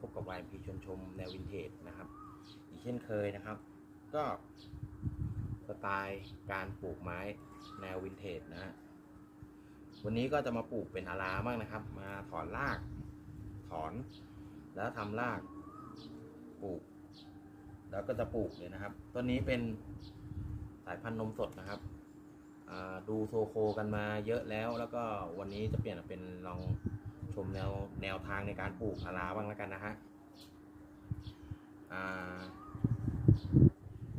พบกับวายพีชมชมแนววินเทจนะครับ อีกเช่นเคยนะครับ ก็สไตล์การปลูกไม้แนววินเทจนะฮะวันนี้ก็จะมาปลูกเป็นอาราบ้างนะครับ มาถอนราก ถอนแล้วทำรากปลูก แล้วก็จะปลูกเลยนะครับต้นนี้เป็นสายพันธุ์นมสดนะครับดูโซโคกันมาเยอะแล้ว แล้วก็วันนี้จะเปลี่ยนเป็นลอง ชมแนวแนวทางในการปลูกอาราบ้างแล้วกันนะฮะ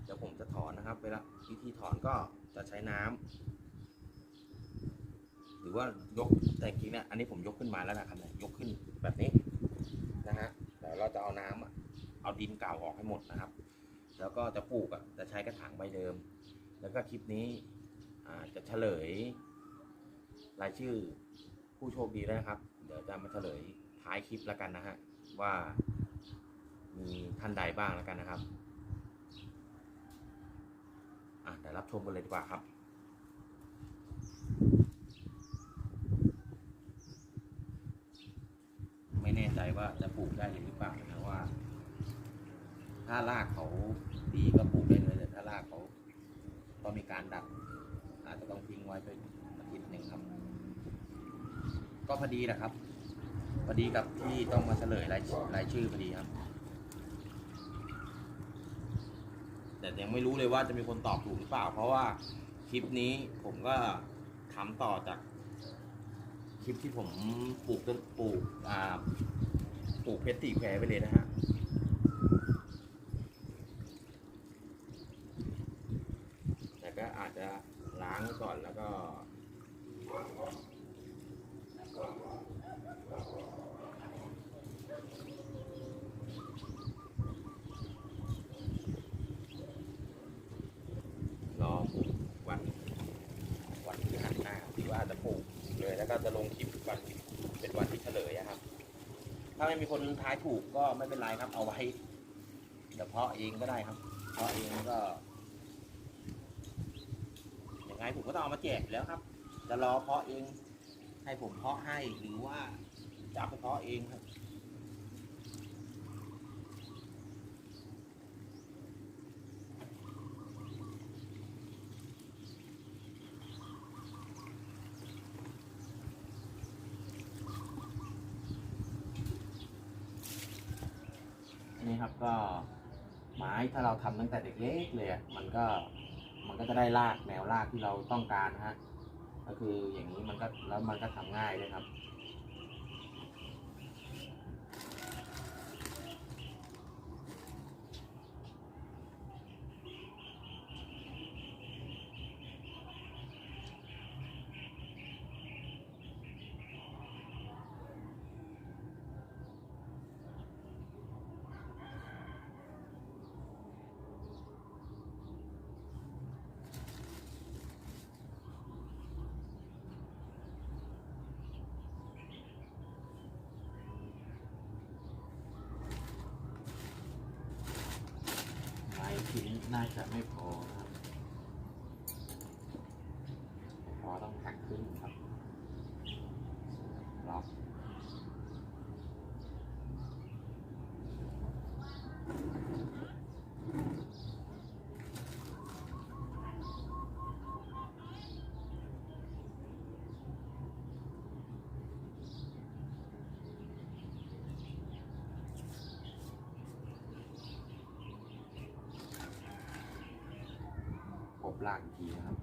เดี๋ยวผมจะถอนนะครับ เวลาวิธีถอนก็จะใช้น้ำหรือว่ายกแต่จริงเนี่ยอันนี้ผมยกขึ้นมาแล้วนะครับเนี่ยยกขึ้นแบบนี้นะฮะเดี๋ยวเราจะเอาน้ำอะเอาดินเก่าออกให้หมดนะครับ แล้วก็จะปลูกอะจะใช้กระถางใบเดิม แล้วก็คลิปนี้จะเฉลยรายชื่อผู้โชคดีแล้วนะครับ ดี๋ยวจะมาเฉลยท้ายคลิปแล้วกันนะฮะว่ามีท่านใดบ้างแล้วกันนะครับอะเดี๋ยวรับชมกันเลยดีกว่าครับไม่แน่ใจว่าจะปลูกได้หรือเปล่านะว่า ถ้ารากเขาดีก็ปลูกได้เลยแต่ถ้ารากเขาต้องมีการดัดอาจจะต้องทิ้งไว้ไปอาทิตย์หนึ่งครับ ก็พอดีนะครับ อดีกับที่ต้องมาเฉลยรายชื่อรายชื่อพอดีครับ แต่ยังไม่รู้เลยว่าจะมีคนตอบถูกหรือเปล่า เพราะว่าคลิปนี้ผมก็ทำต่อจาก คลิปที่ผมปลูกต้นปลูกอ่าปลูกเพชรตีแควไปเลยนะฮะแต่ก็อาจจะล้างก่อนแล้วก็ รอปลูกวัน วันที่หันหน้าที่ว่าจะปลูก เลย แล้วก็จะลงคลิปวันเป็นวันที่เฉลยอะครับ ถ้าไม่มีคนทายถูกก็ไม่เป็นไรครับ เอาไว้เดี๋ยวเพาะเองก็ได้ครับ เพาะเองก็ยังไงผมก็ต้องเอามาแจกแล้วครับ จะรอเพาะเองให้ผมเพาะให้หรือว่าจะไปเพาะเองครับ ครับ ก็ไม้ถ้าเราทำตั้งแต่เด็กเล็กเลยอะมันก็มันก็จะได้รากแนวรากที่เราต้องการฮะก็คืออย่างนี้มันก็แล้วมันก็ทำง่ายเลยครับ นน่าจะไม่พอครับไม่พอต้องหักครึ่งครับล็อกพบ ลางอีกทีนะครับ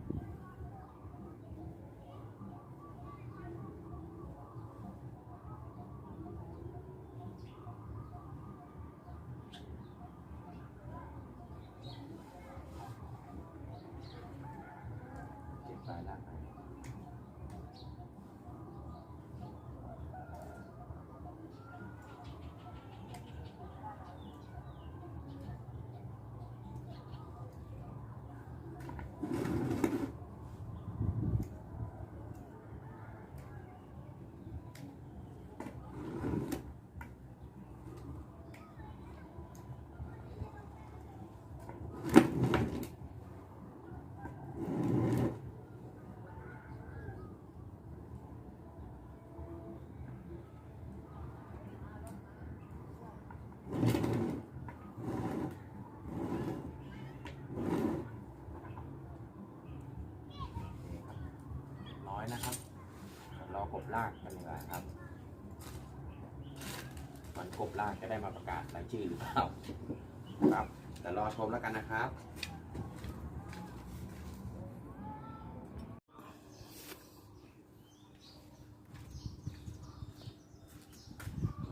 นะครับรอขบลากกันดีกว่าครับวันกบรากจะได้มาประกาศรายชื่อหรือเปล่าครับแต่รอชมแล้วกันนะครับ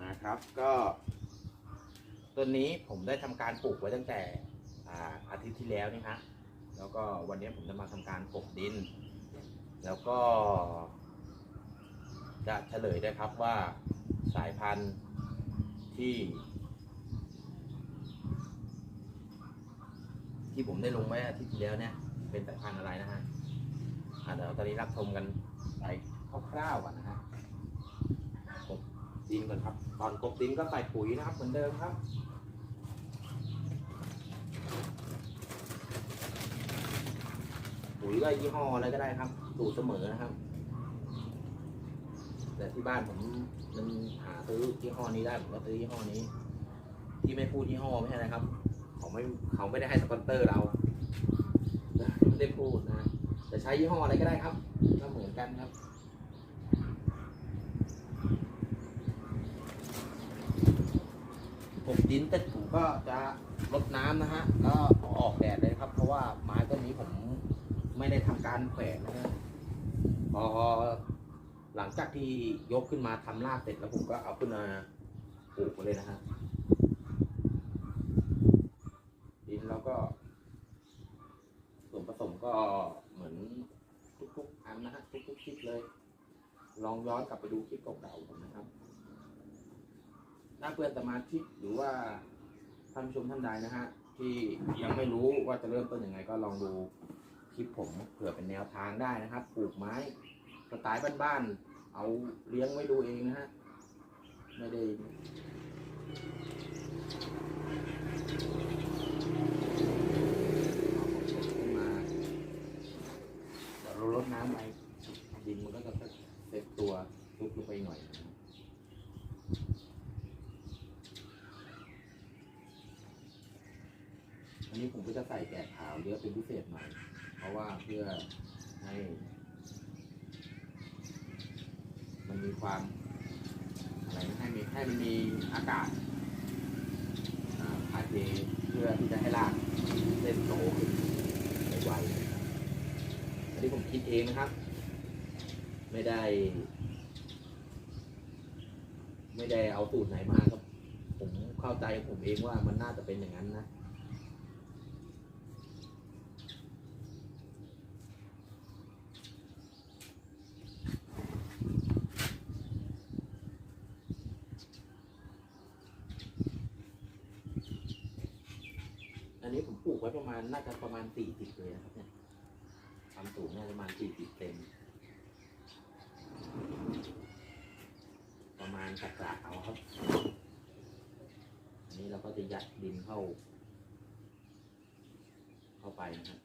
นะครับก็ต้นนี้ผมได้ทำการปลูกไว้ตั้งแต่อาอาทิตย์ที่แล้วนี่ฮะแล้วก็วันนี้ผมจะมาทำการปลูกดิน แล้วก็ จะเฉลยได้ครับว่าสายพันธุ์ที่ ที่ผมได้ลงไว้อาทิตย์ที่แล้วเนี่ย เป็นสายพันธุ์อะไรนะฮะเดี๋ยวตอนนี้รับชมกันไปคร่าวๆก่อนนะฮะดินก่อนครับ ตอนกบดินก็ใส่ปุ๋ยนะครับเหมือนเดิมครับ ปุ๋ยก็ยี่ห้ออะไรก็ได้ครับสูตรเสมอนะครับ แต่ที่บ้านผมมันหาซื้อยี่ห้อนี้ได้ผมก็ซื้อยี่ห้อนี้ ที่ไม่พูดยี่ห้อไม่ใช่อะไรครับเขาไม่เขาไม่ได้ให้สปอนเซอร์เราไม่ได้พูดนะแต่ใช้ยี่ห้ออะไรก็ได้ครับก็เหมือนกันครับผมดินเสร็จผมก็จะรดน้ำนะฮะแล้วออกแดดเลยครับ เพราะว่าไม้ต้นนี้ผม ไม่ได้ทำการแขวนนะฮะพอหลังจากที่ยกขึ้นมาทำรากเสร็จแล้วผมก็เอาขึ้นมาปลูกไว้เลยนะฮะดินแล้วก็ส่วนผสมก็เหมือนทุกๆอันนะฮะทุกๆคลิปเลย ลองย้อนกลับไปดูคลิปเก่าๆผมนะครับถ้าเพื่อนสมาชิกหรือว่าท่านผู้ชมท่านใดนะฮะที่ยังไม่รู้ว่าจะเริ่มต้นยังไงก็ลองดู ลิปผมเผื่อเป็นแนวทางได้นะครับ ปลูกไม้สไตล์บ้านๆ เอาเลี้ยงไว้ดูเองนะฮะ ไม่ได้เอาของสดขึ้นมาเดี๋ยวเราลดน้ำไปดินมันก็จะเซ็ตตัวลุกลงไปหน่อยอันนี้ผมก็จะใส่แกะขาวเยอะเป็นพิเศษหน่อย ราะว่าเพื่อให้ มันมีความอะไรให้มีให้มันมีอากาศอ่าถ่ายเทเพื่อที่จะให้รากเล่นโตขึ้นไวๆอันนี้ผมคิดเองนะครับ ไม่ได้ ไม่ได้เอาสูตรไหนมาครับ ผมเข้าใจผมเองว่ามันน่าจะเป็นอย่างนั้นนะ อันนี้ผมปลูกไว้ประมาณ น่าจะประมาณสี่สิบเลยนะครับเนี่ยความสูงน่าจะประมาณสี่สิบเซนประมาณตะกกะเอาครับอันนี้เราก็จะยัดดินเข้า เข้าไปนะครับ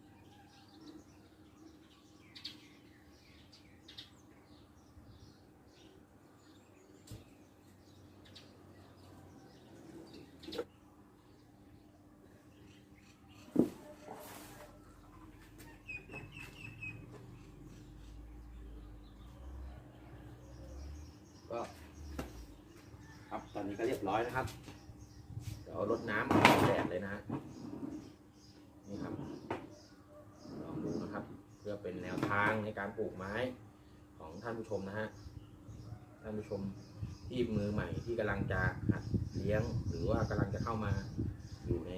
ก็ครับต อนนี้ก็เรียบร้อยนะครับ เดี๋ยวรดน้ำเอาแดดเลยนะฮะนี่ครับลองดูนะครับ เพื่อเป็นแนวทางในการปลูกไม้ของท่านผู้ชมนะฮะท่านผู้ชมที่มือใหม่ที่กำลังจะหัดเลี้ยง หรือว่ากำลังจะเข้ามาอยู่ใน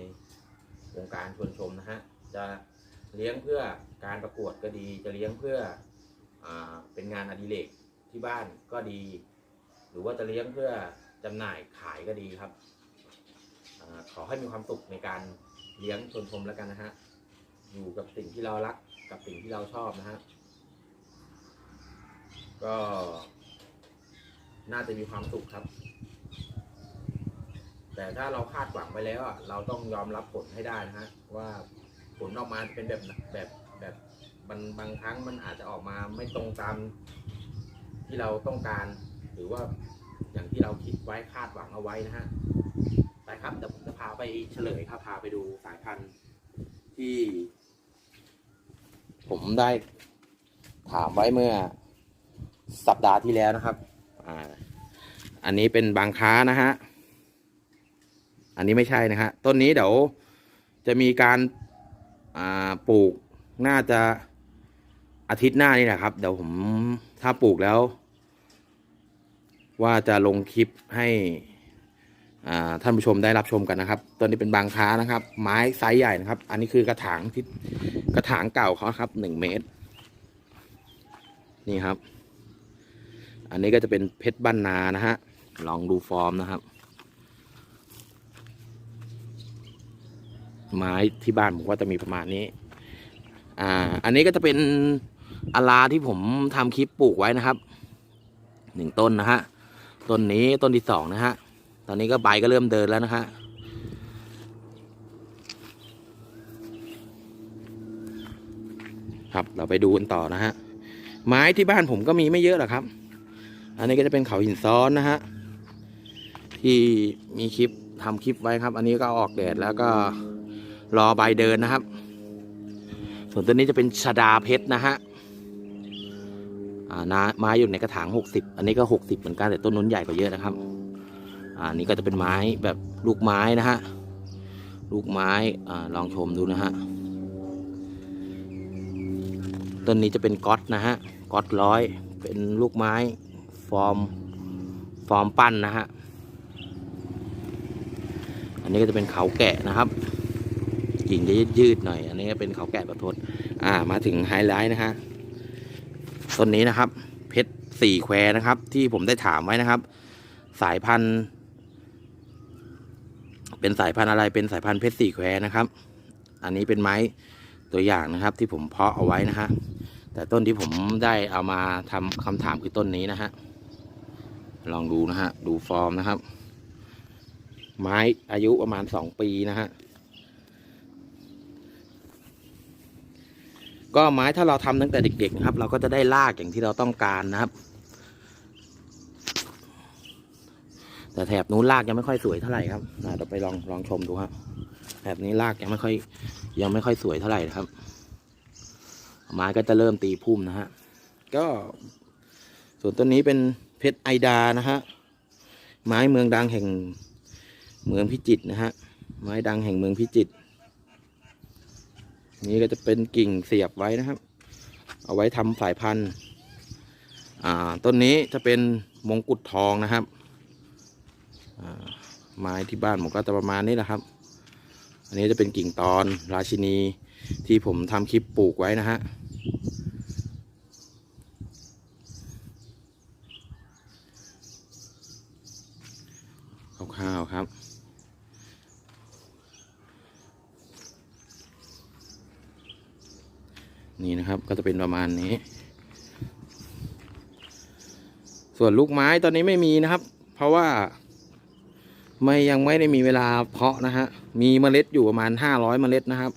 วงการชวนชมนะฮะจะเลี้ยงเพื่อการประกวดก็ดี จะเลี้ยงเพื่ออเป็นงานอดิเรกที่บ้านก็ดี หรือว่าจะเลี้ยงเพื่อ จำหน่ายขายก็ดีครับอขอให้มีความสุขในการเลี้ยงชวนชมแล้วกันนะฮะ อยู่กับสิ่งที่เรารักกับสิ่งที่เราชอบนะฮะ ก็น่าจะมีความสุขครับ แต่ถ้าเราคาดหวังไปแล้วอะเราต้องยอมรับผลให้ได้นะฮะ ว่าผลออกมาเป็นแบบแบบแบบบางบางครั้งมันอาจจะออกมาไม่ตรงตามที่เราต้องการ หรือว่า อย่างที่เราคิดไว้คาดหวังเอาไว้นะฮะไปครับเดี๋ยวผมจะพาไปเฉลยครับพาไปดูสายพันธุ์ที่ ผมได้ถามไว้เมื่อสัปดาห์ที่แล้วนะครับอ่าอันนี้เป็นบางค้านะฮะ อันนี้ไม่ใช่นะฮะ ต้นนี้เดี๋ยวจะมีการอ่าปลูกน่าจะอาทิตย์หน้านี่แหละครับ เดี๋ยวผมถ้าปลูกแล้ว ว่าจะลงคลิปให้ท่านผู้ชมได้รับชมกันนะครับตัวนี้เป็นบางค้านะครับ ไม้ไซส์ใหญ่นะครับ อันนี้คือกระถางที่กระถางเก่าเขาครับหนึ่งเมตร นี่ครับ อันนี้ก็จะเป็นเพชรบ้านนานะฮะ ลองดูฟอร์มนะครับ ไม้ที่บ้านผมก็จะมีประมาณนี้ อ่า อันนี้ก็จะเป็นอาลาที่ผมทำคลิปปลูกไว้นะครับ หนึ่งต้นนะฮะ ต้นนี้ต้นที่สองนะฮะ ตอนนี้ก็ใบก็เริ่มเดินแล้วนะฮะครับเราไปดูกันต่อนะฮะ ไม้ที่บ้านผมก็มีไม่เยอะหรอกครับ อันนี้ก็จะเป็นเขาหินซ้อนนะฮะ ที่มีคลิปทำคลิปไว้ครับ อันนี้ก็ออกแดดแล้วก็รอใบเดินนะครับ ส่วนตัวนี้จะเป็นชดาเพชรนะฮะ นาไม้อยู่ในกระถางหกสิบอันนี้ก็หกสิบเหมือนกันแต่ต้นนู้นใหญ่กว่าเยอะนะครับอ่านี่ก็จะเป็นไม้แบบลูกไม้นะฮะลูกไม้อลองชมดูนะฮะต้นนี้จะเป็นก๊อตนะฮะก๊อตร้อยเป็นลูกไม้ฟอร์มฟอร์มปั้นนะฮะอันนี้ก็จะเป็นเขาแกะนะครับกิ่งจะยืดๆหน่อย อันนี้ก็เป็นเขาแกะประทดอ่ามาถึงไฮไลท์นะฮะ ต้นนี้นะครับ เพชรสี่แควนะครับ ที่ผมได้ถามไว้นะครับ สายพันธุ์ เป็นสายพันธุ์อะไรเป็นสายพันธุ์เพชรสี่แควนะครับ อันนี้เป็นไม้ตัวอย่างนะครับ ที่ผมเพาะเอาไว้นะฮะแต่ต้นที่ผมได้เอามาทำคำถามคือต้นนี้นะฮะลองดูนะฮะดูฟอร์มนะครับ ไม้อายุประมาณสองปีนะฮะ ก็ไม้ถ้าเราทำตั้งแต่เด็กๆนะครับ เราก็จะได้รากอย่างที่เราต้องการนะครับ แต่แถบนู้นรากยังไม่ค่อยสวยเท่าไหร่ครับเดี๋ยวไปลองลองชมดูครับแถบนี้รากยังไม่ค่อยยังไม่ค่อยสวยเท่าไหร่นะครับ ไม้ก็จะเริ่มตีพุ่มนะฮะก็ส่วนต้นนี้เป็นเพชรไอดานะฮะไม้เมืองดังแห่งเมืองพิจิตรนะฮะไม้ดังแห่งเมืองพิจิตร นี่ก็จะเป็นกิ่งเสียบไว้นะครับ เอาไว้ทำสายพันธุ์ อ่า ต้นนี้จะเป็นมงกุฎทองนะครับอ่าไม้ที่บ้านผมก็จะประมาณนี้แหละครับ อันนี้จะเป็นกิ่งตอนราชินีที่ผมทำคลิปปลูกไว้นะฮะคร่าวๆครับ นี่นะครับ ก็จะเป็นประมาณนี้ ส่วนลูกไม้ตอนนี้ไม่มีนะครับ เพราะว่า ไม่ยังไม่ได้มีเวลาเพาะนะฮะ มีเมล็ดอยู่ประมาณห้าร้อยเมล็ดนะครับ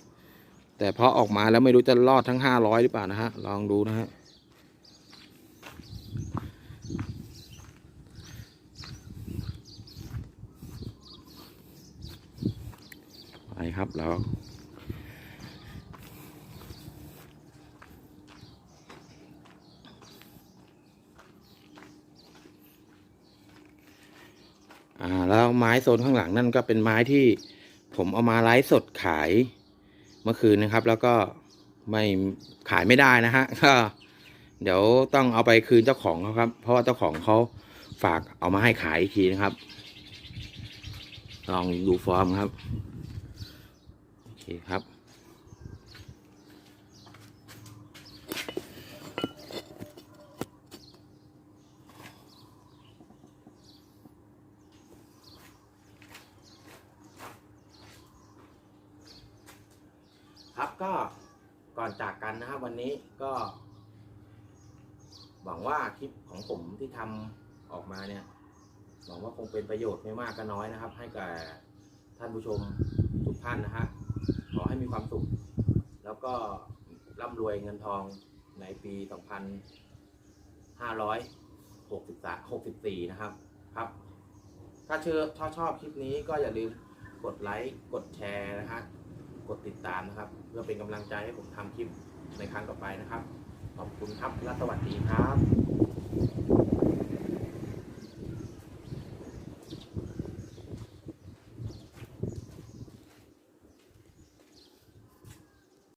แต่เพาะออกมาแล้วไม่รู้จะรอดทั้งห้าร้อยหรือเปล่านะฮะ ลองดูนะฮะไปครับเรา อ่าแล้วไม้โซนข้างหลังนั่นก็เป็นไม้ที่ผมเอามาไลฟ์สดขายเมื่อคืนนะครับ แล้วก็ไม่ขายไม่ได้นะฮะก็เดี๋ยวต้องเอาไปคืนเจ้าของเขาครับ เพราะว่าเจ้าของเขาฝากเอามาให้ขายอีกทีนะครับ ลองดูฟอร์มครับ โอเคครับครับก็ก่อนจากกัน นะครับวันนี้ก็หวังว่าคลิปของผมที่ทำออกมาเนี่ยหวังว่าคงเป็นประโยชน์ไม่มากก็น้อยนะครับ ให้กับท่านผู้ชมทุกท่านนะฮะขอให้มีความสุข แล้วก็ร่ำรวยเงินทองในปี 2564 นะครับครับ ถ้าเชื่อถ้าชอบคลิปนี้ก็อย่าลืมกดไลค์ กดแชร์นะฮะกดติดตามนะครับ เพื่อเป็นกำลังใจให้ผมทำคลิป ในครั้งต่อไปนะครับ ขอบคุณครับและสวัสดีครับ